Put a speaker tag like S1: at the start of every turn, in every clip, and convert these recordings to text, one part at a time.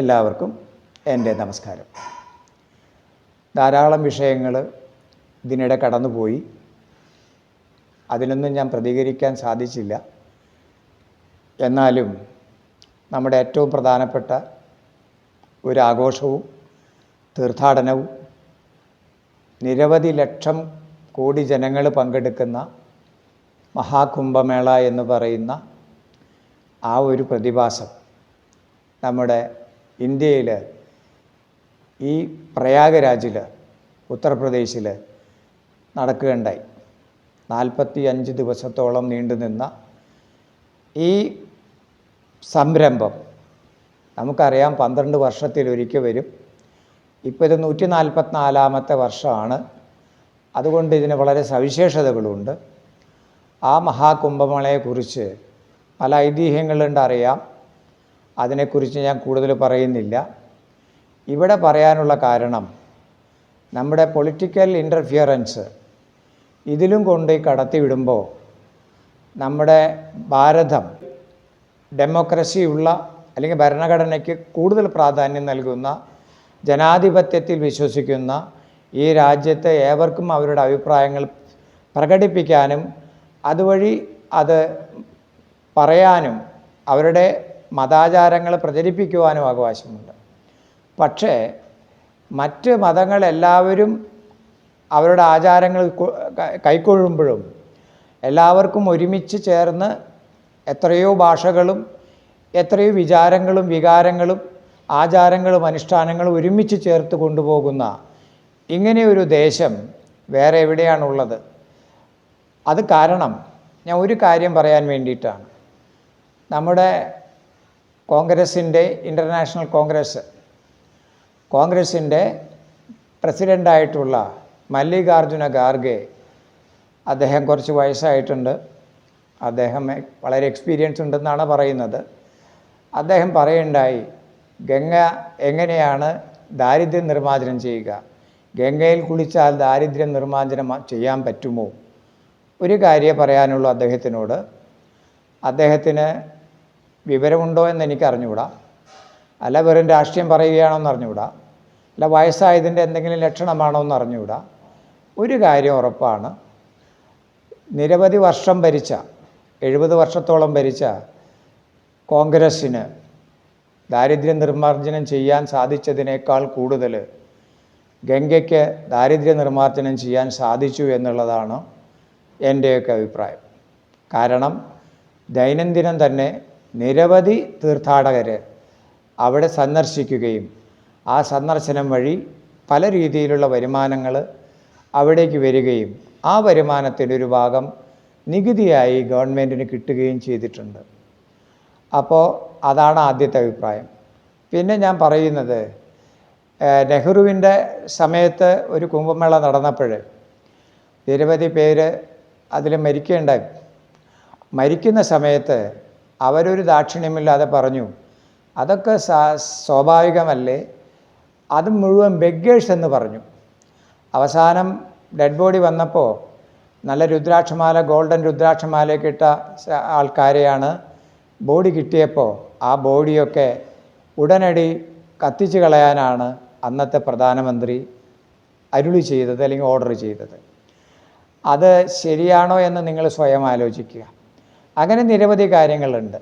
S1: എല്ലാവർക്കും എന്റെ നമസ്കാരം. ധാരാളം വിഷയങ്ങൾ ഇതിനിടെ കടന്നുപോയി. അതിനൊന്നും ഞാൻ പ്രതികരിക്കാൻ സാധിച്ചില്ല. എന്നാലും നമ്മുടെ ഏറ്റവും പ്രധാനപ്പെട്ട ഒരു ആഘോഷവും തീർത്ഥാടനവും നിരവധി ലക്ഷം കോടി ജനങ്ങൾ പങ്കെടുക്കുന്ന മഹാകുംഭമേള എന്ന് പറയുന്ന ആ ഒരു പ്രതിഭാസം നമ്മുടെ ഇന്ത്യയിൽ ഈ പ്രയാഗരാജിൽ ഉത്തർപ്രദേശിൽ നടക്കുകയുണ്ടായി. നാൽപ്പത്തി അഞ്ച് ദിവസത്തോളം നീണ്ടുനിന്ന ഈ സംരംഭം നമുക്കറിയാം പന്ത്രണ്ട് വർഷത്തിലൊരിക്കൽ വരും. ഇപ്പോൾ ഇത് നൂറ്റി നാൽപ്പത്തിനാലാമത്തെ വർഷമാണ്. അതുകൊണ്ട് ഇതിന് വളരെ സവിശേഷതകളുണ്ട്. ആ മഹാകുംഭമേളയെക്കുറിച്ച് പല ഐതിഹ്യങ്ങളുണ്ട് അറിയാം. അതിനെക്കുറിച്ച് ഞാൻ കൂടുതൽ പറയുന്നില്ല. ഇവിടെ പറയാനുള്ള കാരണം നമ്മുടെ പൊളിറ്റിക്കൽ ഇന്റർഫിയറൻസ് ഇതിലും കൊണ്ട് കടത്തിവിടുമ്പോൾ നമ്മുടെ ഭാരതം ഡെമോക്രസിയുള്ള അല്ലെങ്കിൽ ഭരണഘടനയ്ക്ക് കൂടുതൽ പ്രാധാന്യം നൽകുന്ന ജനാധിപത്യത്തിൽ വിശ്വസിക്കുന്ന ഈ രാജ്യത്തെ ഏവർക്കും അവരുടെ അഭിപ്രായങ്ങൾ പ്രകടിപ്പിക്കാനും അതുവഴി അത് പറയാനും അവരുടെ മതാചാരങ്ങൾ പ്രചരിപ്പിക്കുവാനും അവകാശമുണ്ട്. പക്ഷേ മറ്റ് മതങ്ങളെല്ലാവരും അവരുടെ ആചാരങ്ങൾ കൈക്കൊഴുമ്പോഴും എല്ലാവർക്കും ഒരുമിച്ച് ചേർന്ന് എത്രയോ ഭാഷകളും എത്രയോ വിചാരങ്ങളും വികാരങ്ങളും ആചാരങ്ങളും അനുഷ്ഠാനങ്ങളും ഒരുമിച്ച് ചേർത്ത് കൊണ്ടുപോകുന്ന ഇങ്ങനെയൊരു ദേശം വേറെ എവിടെയാണുള്ളത്? അത് കാരണം ഞാൻ ഒരു കാര്യം പറയാൻ വേണ്ടിയിട്ടാണ്. നമ്മുടെ കോൺഗ്രസിന്റെ ഇന്റർനാഷണൽ കോൺഗ്രസ് കോൺഗ്രസിന്റെ പ്രസിഡന്റായിട്ടുള്ള മല്ലികാർജുന ഖാർഗെ അദ്ദേഹം കുറച്ച് വയസ്സായിട്ടുണ്ട്. അദ്ദേഹം വളരെ എക്സ്പീരിയൻസ് ഉണ്ടെന്നാണ് പറയുന്നത്. അദ്ദേഹം പറയുണ്ടായി ഗംഗ എങ്ങനെയാണ് ദാരിദ്ര്യം നിർമ്മാർജനം ചെയ്യുക? ഗംഗയിൽ കുളിച്ചാൽ ദാരിദ്ര്യം നിർമ്മാർജനം ചെയ്യാൻ പറ്റുമോ? ഒരു കാര്യം പറയാനുള്ളൂ അദ്ദേഹത്തിനോട്. അദ്ദേഹത്തിന് വിവരമുണ്ടോ എന്ന് എനിക്ക് അറിഞ്ഞുകൂടാ അല്ല വെറും രാഷ്ട്രീയം പറയുകയാണോ എന്ന് അറിഞ്ഞുകൂടാ. അല്ല വയസ്സായതിന്റെ എന്തെങ്കിലും ലക്ഷണമാണോ എന്ന് അറിഞ്ഞുകൂടാ. ഒരു കാര്യം ഉറപ്പാണ്. നിരവധി വർഷം ഭരിച്ച എഴുപത് വർഷത്തോളം ഭരിച്ച കോൺഗ്രസ്സിന് ദാരിദ്ര്യ നിർമ്മാർജനം ചെയ്യാൻ സാധിച്ചതിനേക്കാൾ കൂടുതൽ ഗംഗയ്ക്ക് ദാരിദ്ര്യ നിർമ്മാർജനം ചെയ്യാൻ സാധിച്ചു എന്നുള്ളതാണ് എന്റെയൊക്കെ അഭിപ്രായം. കാരണം ദൈനംദിനം തന്നെ നിരവധി തീർത്ഥാടകർ അവിടെ സന്ദർശിക്കുകയും ആ സന്ദർശനം വഴി പല രീതിയിലുള്ള വരുമാനങ്ങൾ അവിടേക്ക് വരികയും ആ വരുമാനത്തിന്റെ ഒരു ഭാഗം നികുതിയായി ഗവൺമെന്റിന് കിട്ടുകയും ചെയ്തിട്ടുണ്ട്. അപ്പോൾ അതാണ് ആദ്യത്തെ അഭിപ്രായം. പിന്നെ ഞാൻ പറയുന്നത് നെഹ്റുവിന്റെ സമയത്ത് ഒരു കുംഭമേള നടന്നപ്പോൾ നിരവധി പേര് അതിൽ മരിക്കുകയുണ്ടായി മരിക്കുന്ന സമയത്ത് അവരൊരു ദാക്ഷിണ്യമില്ലാതെ പറഞ്ഞു. അതൊക്കെ സ്വാഭാവികമല്ലേ? അത് മുഴുവൻ ബെഗേഴ്സ് എന്ന് പറഞ്ഞു. അവസാനം ഡെഡ് ബോഡി വന്നപ്പോൾ നല്ല രുദ്രാക്ഷമാല ഗോൾഡൻ രുദ്രാക്ഷമാലയൊക്കെ ഇട്ട ആൾക്കാരെയാണ് ബോഡി കിട്ടിയപ്പോൾ ആ ബോഡിയൊക്കെ ഉടനടി കത്തിച്ചു കളയാനാണ് അന്നത്തെ പ്രധാനമന്ത്രി അരുളി ചെയ്തത് അല്ലെങ്കിൽ ഓർഡർ ചെയ്തത്. അത് ശരിയാണോ എന്ന് നിങ്ങൾ സ്വയം ആലോചിക്കുക. അങ്ങനെ നിരവധി കാര്യങ്ങളുണ്ട്.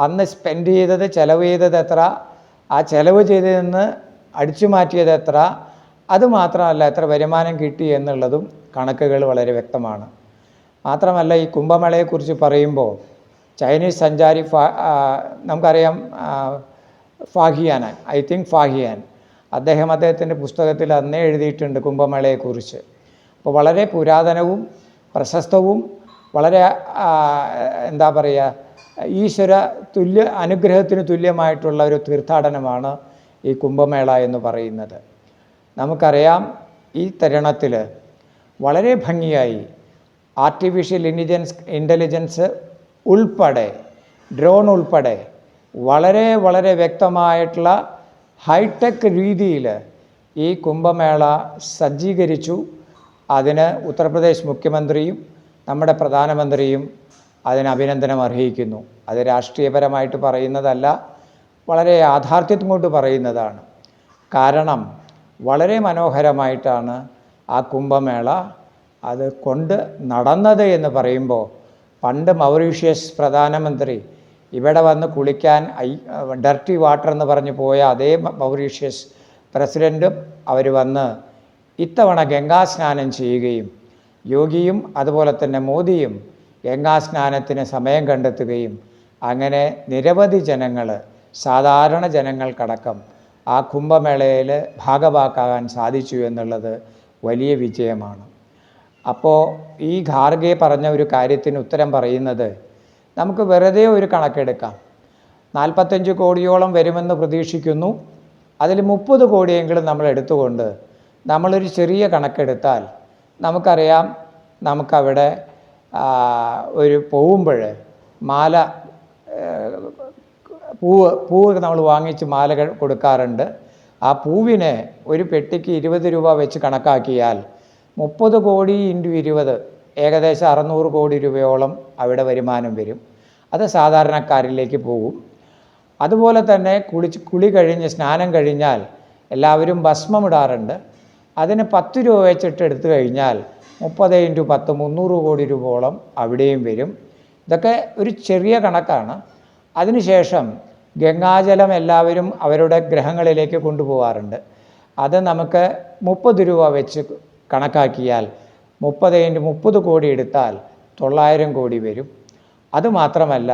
S1: അന്ന് സ്പെൻഡ് ചെയ്തത് ചെലവ് ചെയ്തത് എത്ര ആ ചെലവ് ചെയ്തതെന്ന് അടിച്ചു മാറ്റിയത് എത്ര അതുമാത്രമല്ല എത്ര വരുമാനം കിട്ടി എന്നുള്ളതും കണക്കുകൾ വളരെ വ്യക്തമാണ്. മാത്രമല്ല ഈ കുംഭമേളയെക്കുറിച്ച് പറയുമ്പോൾ ചൈനീസ് സഞ്ചാരി ഫാ നമുക്കറിയാം ഫാഹിയാൻ ഐ തിങ്ക് ഫാഹിയാൻ അദ്ദേഹം അദ്ദേഹത്തിന്റെ പുസ്തകത്തിൽ അന്നേ എഴുതിയിട്ടുണ്ട് കുംഭമേളയെക്കുറിച്ച്. അപ്പോൾ വളരെ പുരാതനവും പ്രശസ്തവും വളരെ എന്താ പറയുക ഈശ്വര തുല്യ അനുഗ്രഹത്തിന് തുല്യമായിട്ടുള്ള ഒരു തീർത്ഥാടനമാണ് ഈ കുംഭമേള എന്ന് പറയുന്നത്. നമുക്കറിയാം ഈ തരുണത്തിൽ വളരെ ഭംഗിയായി ആർട്ടിഫിഷ്യൽ ഇന്റലിജൻസ് ഇന്റലിജൻസ് ഉൾപ്പെടെ ഡ്രോൺ ഉൾപ്പെടെ വളരെ വളരെ വ്യക്തമായിട്ടുള്ള ഹൈടെക് രീതിയിൽ ഈ കുംഭമേള സജ്ജീകരിച്ചു. അതിന് ഉത്തർപ്രദേശ് മുഖ്യമന്ത്രിയും നമ്മുടെ പ്രധാനമന്ത്രിയും അതിന് അഭിനന്ദനം അർഹിക്കുന്നു. അത് രാഷ്ട്രീയപരമായിട്ട് പറയുന്നതല്ല വളരെ യാഥാർത്ഥ്യത്തും കൊണ്ട് പറയുന്നതാണ്. കാരണം വളരെ മനോഹരമായിട്ടാണ് ആ കുംഭമേള അത് കൊണ്ട് നടന്നത് എന്ന് പറയുമ്പോൾ പണ്ട് മൗറീഷ്യസ് പ്രധാനമന്ത്രി ഇവിടെ വന്ന് കുളിക്കാൻ ഐ ഡർട്ടി വാട്ടർ എന്ന് പറഞ്ഞ് പോയ അതേ മൗറീഷ്യസ് പ്രസിഡന്റും അവർ വന്ന് ഇത്തവണ ഗംഗാസ്നാനം ചെയ്യുകയും യോഗിയും അതുപോലെ തന്നെ മോദിയും ഗംഗാസ്നാനത്തിന് സമയം കണ്ടെത്തുകയും അങ്ങനെ നിരവധി ജനങ്ങൾ സാധാരണ ജനങ്ങൾക്കടക്കം ആ കുംഭമേളയിൽ ഭാഗവാക്കാകാൻ സാധിച്ചു എന്നുള്ളത് വലിയ വിജയമാണ്. അപ്പോൾ ഈ ഖാർഗെ പറഞ്ഞ ഒരു കാര്യത്തിന് ഉത്തരം പറയുന്നത് നമുക്ക് വെറുതെ ഒരു കണക്കെടുക്കാം. നാൽപ്പത്തഞ്ച് കോടിയോളം വരുമെന്ന് പ്രതീക്ഷിക്കുന്നു. അതിൽ മുപ്പത് കോടിയെങ്കിലും നമ്മൾ എടുത്തുകൊണ്ട് നമ്മളൊരു ചെറിയ കണക്കെടുത്താൽ നമുക്കറിയാം നമുക്കവിടെ ഒരു പോകുമ്പോൾ മാല പൂവ് പൂവ് നമ്മൾ വാങ്ങിച്ച് മാലകൾ കൊടുക്കാറുണ്ട്. ആ പൂവിനെ ഒരു പെട്ടിക്ക് ഇരുപത് രൂപ വെച്ച് കണക്കാക്കിയാൽ മുപ്പത് കോടി ഇന്റു ഇരുപത് ഏകദേശം അറുന്നൂറ് കോടി രൂപയോളം അവിടെ വരുമാനം വരും. അത് സാധാരണക്കാരിലേക്ക് പോകും. അതുപോലെ തന്നെ കുളിച്ച് കുളി കഴിഞ്ഞ് സ്നാനം കഴിഞ്ഞാൽ എല്ലാവരും ഭസ്മം ഇടാറുണ്ട്. അതിന് പത്ത് രൂപ വെച്ചിട്ട് എടുത്തു കഴിഞ്ഞാൽ മുപ്പത് ഇന്റു പത്ത് മുന്നൂറ് കോടി രൂപയോളം അവിടെയും വരും. ഇതൊക്കെ ഒരു ചെറിയ കണക്കാണ്. അതിനുശേഷം ഗംഗാജലം എല്ലാവരും അവരുടെ ഗ്രഹങ്ങളിലേക്ക് കൊണ്ടുപോകാറുണ്ട് അത് നമുക്ക് മുപ്പത് രൂപ വെച്ച് കണക്കാക്കിയാൽ മുപ്പത് ഇന്റു മുപ്പത് കോടി എടുത്താൽ തൊള്ളായിരം കോടി വരും. അതുമാത്രമല്ല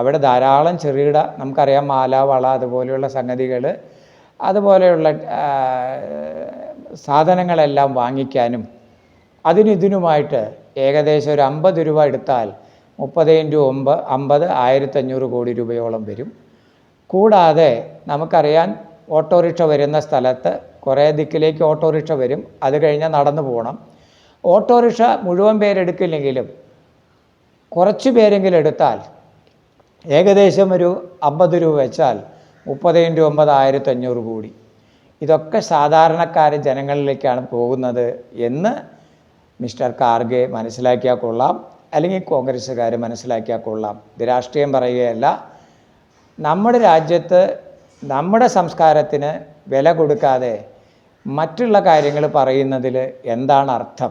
S1: അവിടെ ധാരാളം ചെറുകിട നമുക്കറിയാം മാല വള അതുപോലെയുള്ള സംഗതികൾ അതുപോലെയുള്ള സാധനങ്ങളെല്ലാം വാങ്ങിക്കാനും അതിനിതിനുമായിട്ട് ഏകദേശം ഒരു അമ്പത് രൂപ എടുത്താൽ മുപ്പത് ഇന്റു ഒമ്പ അമ്പത് ആയിരത്തഞ്ഞൂറ് കോടി രൂപയോളം വരും. കൂടാതെ നമുക്കറിയാൻ ഓട്ടോറിക്ഷ വരുന്ന സ്ഥലത്ത് കുറേ ദിക്കിലേക്ക് ഓട്ടോറിക്ഷ വരും. അത് കഴിഞ്ഞാൽ നടന്നു പോകണം. ഓട്ടോറിക്ഷ മുഴുവൻ പേരെടുക്കില്ലെങ്കിലും കുറച്ച് പേരെങ്കിലും എടുത്താൽ ഏകദേശം ഒരു അമ്പത് രൂപ വെച്ചാൽ മുപ്പത് ഇന്റു ഒമ്പത് ആയിരത്തഞ്ഞൂറ് കോടി. ഇതൊക്കെ സാധാരണക്കാർ ജനങ്ങളിലേക്കാണ് പോകുന്നത് എന്ന് മിസ്റ്റർ കാർഗെ മനസ്സിലാക്കിയാൽ കൊള്ളാം. അല്ലെങ്കിൽ കോൺഗ്രസ്സുകാർ മനസ്സിലാക്കിയാൽ കൊള്ളാം. ഇത് രാഷ്ട്രീയം പറയുകയല്ല. നമ്മുടെ രാജ്യത്ത് നമ്മുടെ സംസ്കാരത്തിന് വില കൊടുക്കാതെ മറ്റുള്ള കാര്യങ്ങൾ പറയുന്നതിൽ എന്താണ് അർത്ഥം?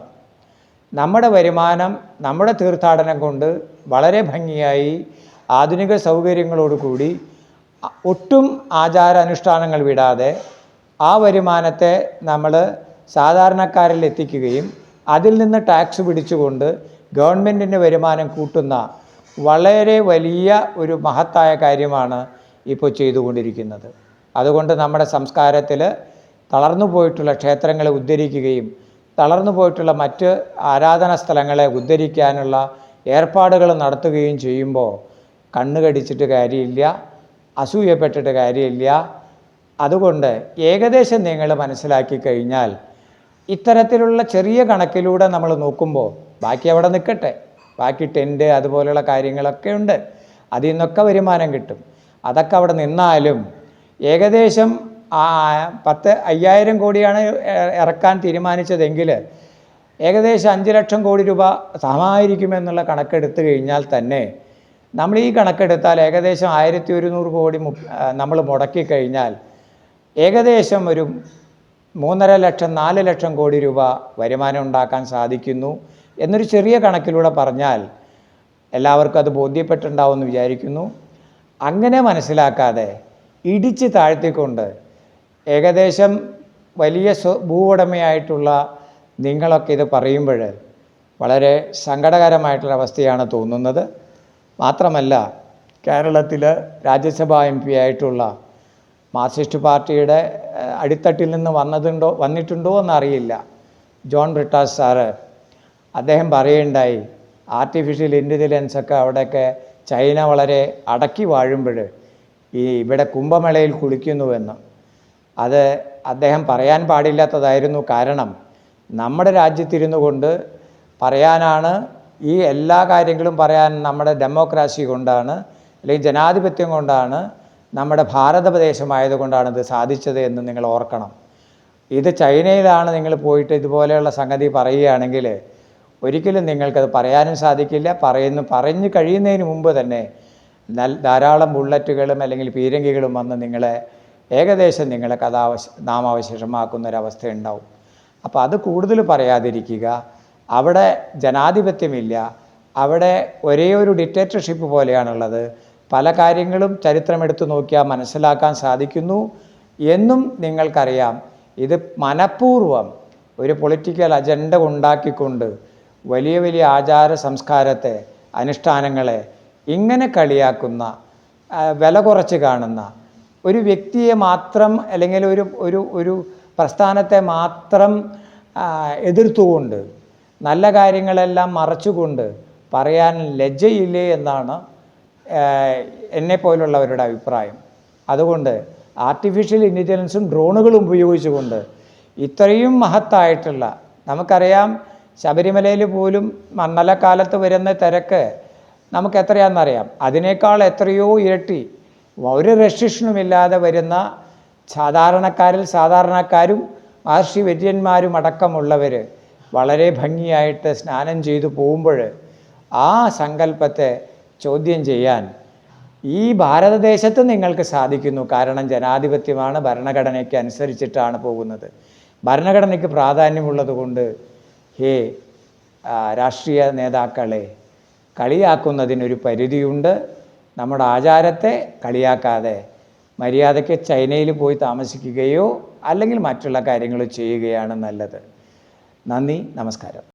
S1: നമ്മുടെ വരുമാനം നമ്മുടെ തീർത്ഥാടനം കൊണ്ട് വളരെ ഭംഗിയായി ആധുനിക സൗകര്യങ്ങളോടുകൂടി ഒട്ടും ആചാരാനുഷ്ഠാനങ്ങൾ വിടാതെ ആ വരുമാനത്തെ നമ്മൾ സാധാരണക്കാരിൽ എത്തിക്കുകയും അതിൽ നിന്ന് ടാക്സ് പിടിച്ചുകൊണ്ട് ഗവൺമെന്റിന്റെ വരുമാനം കൂട്ടുന്ന വളരെ വലിയ ഒരു മഹത്തായ കാര്യമാണ് ഇപ്പോൾ ചെയ്തുകൊണ്ടിരിക്കുന്നത്. അതുകൊണ്ട് നമ്മുടെ സംസ്കാരത്തിൽ തളർന്നു പോയിട്ടുള്ള ക്ഷേത്രങ്ങളെ ഉദ്ധരിക്കുകയും തളർന്നു പോയിട്ടുള്ള മറ്റ് ആരാധന സ്ഥലങ്ങളെ ഉദ്ധരിക്കാനുള്ള ഏർപ്പാടുകൾ നടത്തുകയും ചെയ്യുമ്പോൾ കണ്ണ് കടിച്ചിട്ട് കാര്യമില്ല അസൂയപ്പെട്ടിട്ട് കാര്യമില്ല അതുകൊണ്ട് ഏകദേശം നിങ്ങൾ മനസ്സിലാക്കി കഴിഞ്ഞാൽ ഇത്തരത്തിലുള്ള ചെറിയ കണക്കിലൂടെ നമ്മൾ നോക്കുമ്പോൾ ബാക്കി അവിടെ നിൽക്കട്ടെ. ബാക്കി ടെന്റ് അതുപോലെയുള്ള കാര്യങ്ങളൊക്കെ ഉണ്ട്. അതിൽ നിന്നൊക്കെ വരുമാനം കിട്ടും. അതൊക്കെ അവിടെ നിന്നാലും ഏകദേശം പത്ത് അയ്യായിരം കോടിയാണ് ഇറക്കാൻ തീരുമാനിച്ചതെങ്കിൽ ഏകദേശം അഞ്ച് ലക്ഷം കോടി രൂപ സമാഹരിക്കുമെന്നുള്ള കണക്കെടുത്ത് കഴിഞ്ഞാൽ തന്നെ നമ്മൾ ഈ കണക്കെടുത്താൽ ഏകദേശം ആയിരത്തി ഒരുന്നൂറ് കോടി നമ്മൾ മുടക്കി കഴിഞ്ഞാൽ ഏകദേശം ഒരു മൂന്നര ലക്ഷം നാല് ലക്ഷം കോടി രൂപ വരുമാനം ഉണ്ടാക്കാൻ സാധിക്കുന്നു. എന്നൊരു ചെറിയ കണക്കിലൂടെ പറഞ്ഞാൽ എല്ലാവർക്കും അത് ബോധ്യപ്പെട്ടുണ്ടാവുമെന്ന് വിചാരിക്കുന്നു. അങ്ങനെ മനസ്സിലാക്കാതെ ഇടിച്ച് താഴ്ത്തിക്കൊണ്ട് ഏകദേശം വലിയ ഭൂവുടമയായിട്ടുള്ള നിങ്ങളൊക്കെ ഇത് പറയുമ്പോൾ വളരെ സങ്കടകരമായിട്ടുള്ള അവസ്ഥയാണ് തോന്നുന്നത്. മാത്രമല്ല കേരളത്തിൽ രാജ്യസഭാ എം പി ആയിട്ടുള്ള മാർക്സിസ്റ്റ് പാർട്ടിയുടെ അടിത്തട്ടിൽ നിന്ന് വന്നതുണ്ടോ വന്നിട്ടുണ്ടോ എന്നറിയില്ല. ജോൺ ബ്രിട്ടാസ് സാറ് അദ്ദേഹം പറയുണ്ടായി ആർട്ടിഫിഷ്യൽ ഇന്റലിജൻസ് ഒക്കെ അവിടെയൊക്കെ ചൈന വളരെ അടക്കി വാഴുമ്പോൾ ഈ ഇവിടെ കുംഭമേളയിൽ കുളിക്കുന്നുവെന്ന്. അത് അദ്ദേഹം പറയാൻ പാടില്ലാത്തതായിരുന്നു കാരണം നമ്മുടെ രാജ്യത്തിരുന്നു കൊണ്ട് പറയാനാണ് ഈ എല്ലാ കാര്യങ്ങളും പറയാൻ നമ്മുടെ ഡെമോക്രാസി കൊണ്ടാണ് അല്ലെങ്കിൽ ജനാധിപത്യം കൊണ്ടാണ് നമ്മുടെ ഭാരതപ്രദേശമായതുകൊണ്ടാണ് ഇത് സാധിച്ചത് എന്ന് നിങ്ങൾ ഓർക്കണം. ഇത് ചൈനയിലാണ് നിങ്ങൾ പോയിട്ട് ഇതുപോലെയുള്ള സംഗതി പറയുകയാണെങ്കിൽ ഒരിക്കലും നിങ്ങൾക്കത് പറയാനും സാധിക്കില്ല. പറയുന്നു പറഞ്ഞു കഴിയുന്നതിന് മുമ്പ് തന്നെ നൽ- ധാരാളം ബുള്ളറ്റുകളും അല്ലെങ്കിൽ പീരങ്കികളും വന്ന് നിങ്ങളെ ഏകദേശം നിങ്ങളെ കഥാവശ നാമാവശേഷമാക്കുന്ന ഒരവസ്ഥ ഉണ്ടാവും അപ്പോൾ അത് കൂടുതൽ പറയാതിരിക്കുക. അവിടെ ജനാധിപത്യമില്ല. അവിടെ ഒരേ ഒരു ഡിക്റ്റേറ്റർഷിപ്പ് പോലെയാണുള്ളത്. പല കാര്യങ്ങളും ചരിത്രമെടുത്തു നോക്കിയാൽ മനസ്സിലാക്കാൻ സാധിക്കുന്നു എന്നും നിങ്ങൾക്കറിയാം. ഇത് മനഃപൂർവം ഒരു പൊളിറ്റിക്കൽ അജണ്ട ഉണ്ടാക്കിക്കൊണ്ട് വലിയ വലിയ ആചാര സംസ്കാരത്തെ അനുഷ്ഠാനങ്ങളെ ഇങ്ങനെ കളിയാക്കുന്ന വില കുറച്ച് കാണുന്ന ഒരു വ്യക്തിയെ മാത്രം അല്ലെങ്കിൽ ഒരു ഒരു ഒരു പ്രസ്ഥാനത്തെ മാത്രം എതിർത്തുകൊണ്ട് നല്ല കാര്യങ്ങളെല്ലാം മറച്ചുകൊണ്ട് പറയാൻ ലജ്ജയില്ലേ എന്നാണ് എന്നെ പോലുള്ളവരുടെ അഭിപ്രായം. അതുകൊണ്ട് ആർട്ടിഫിഷ്യൽ ഇന്റലിജൻസും ഡ്രോണുകളും ഉപയോഗിച്ചുകൊണ്ട് ഇത്രയും മഹത്തായിട്ടുള്ള നമുക്കറിയാം ശബരിമലയിൽ പോലും മണ്ഡലക്കാലത്ത് വരുന്ന തിരക്ക് നമുക്ക് എത്രയാണെന്നറിയാം അതിനേക്കാൾ എത്രയോ ഇരട്ടി ഒരു റെസ്ട്രിക്ഷനുമില്ലാതെ വരുന്ന സാധാരണക്കാരിൽ സാധാരണക്കാരും മഹർഷി വര്യന്മാരും അടക്കമുള്ളവർ വളരെ ഭംഗിയായിട്ട് സ്നാനം ചെയ്തു പോകുമ്പോൾ ആ സങ്കല്പത്തെ ചോദ്യം ചെയ്യാൻ ഈ ഭാരതദേശത്ത് നിങ്ങൾക്ക് സാധിക്കുന്നു. കാരണം ജനാധിപത്യമാണ് ഭരണഘടനയ്ക്ക് അനുസരിച്ചിട്ടാണ് പോകുന്നത്. ഭരണഘടനയ്ക്ക് പ്രാധാന്യമുള്ളത് കൊണ്ട് ഹേ രാഷ്ട്രീയ നേതാക്കളെ കളിയാക്കുന്നതിനൊരു പരിധിയുണ്ട്. നമ്മുടെ ആചാരത്തെ കളിയാക്കാതെ മര്യാദയ്ക്ക് ചൈനയിൽ പോയി താമസിക്കുകയോ അല്ലെങ്കിൽ മറ്റുള്ള കാര്യങ്ങൾ ചെയ്യുകയാണ് നല്ലത്. നന്ദി നമസ്കാരം.